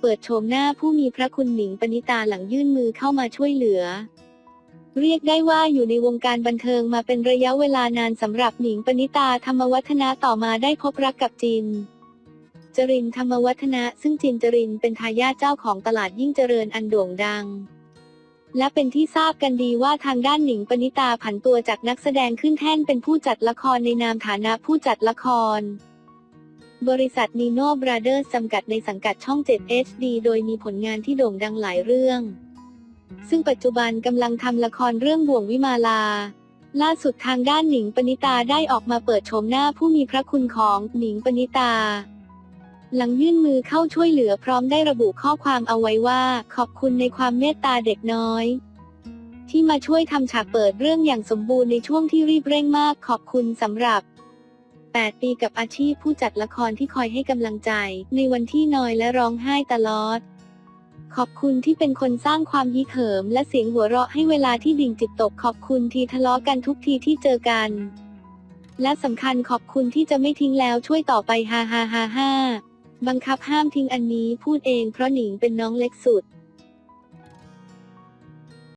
เปิดโฉมหน้าผู้มีพระคุณหนิงปณิตาหลังยื่นมือเข้ามาช่วยเหลือ เรียกได้ว่าอยู่ในวงการบันเทิงมาเป็นระยะเวลานานสำหรับหนิงปณิตาธรรมวัฒนะต่อมาได้พบรักกับจิน จรินธรรมวัฒนะซึ่งจินจรินเป็นทายาทเจ้าของตลาดยิ่งเจริญอันโด่งดัง และเป็นที่ทราบกันดีว่าทางด้านหนิงปณิตาผันตัวจากนักแสดงขึ้นแท่นเป็นผู้จัดละครในนามฐานะผู้จัดละคร บริษัทนีโน่บราเดอร์จำกัดในสังกัดช่อง 7 HD โดยมีผลงานที่โด่งดังหลายเรื่อง ซึ่งปัจจุบันกำลังทำละครเรื่องบ่วงวิมาลา ล่าสุดทางด้านหนิงปณิตาได้ออกมาเปิดโฉมหน้าผู้มีพระคุณของหนิงปณิตา หลังยื่นมือเข้าช่วยเหลือพร้อมได้ระบุข้อความเอาไว้ว่า ขอบคุณในความเมตตาเด็กน้อยที่มาช่วยทำฉากเปิดเรื่องอย่างสมบูรณ์ในช่วงที่รีบเร่งมากขอบคุณสำหรับ 8 ปีกับอาชีพผู้จัดละครที่คอยให้กำลังใจ ในวันที่นอยและร้องไห้ตลอด ขอบคุณที่เป็นคนสร้างความยิ้เขิม และเสียงหัวเราะให้เวลาที่ดิ่งจิตตกขอบคุณที่ทะเลาะกันทุกทีที่เจอกัน และสำคัญขอบคุณที่จะไม่ทิ้งแล้วช่วยต่อไปฮ่าฮ่าฮ่าฮ่าบังคับห้ามทิ้งอันนี้พูดเองเพราะหนิงเป็นน้องเล็กสุด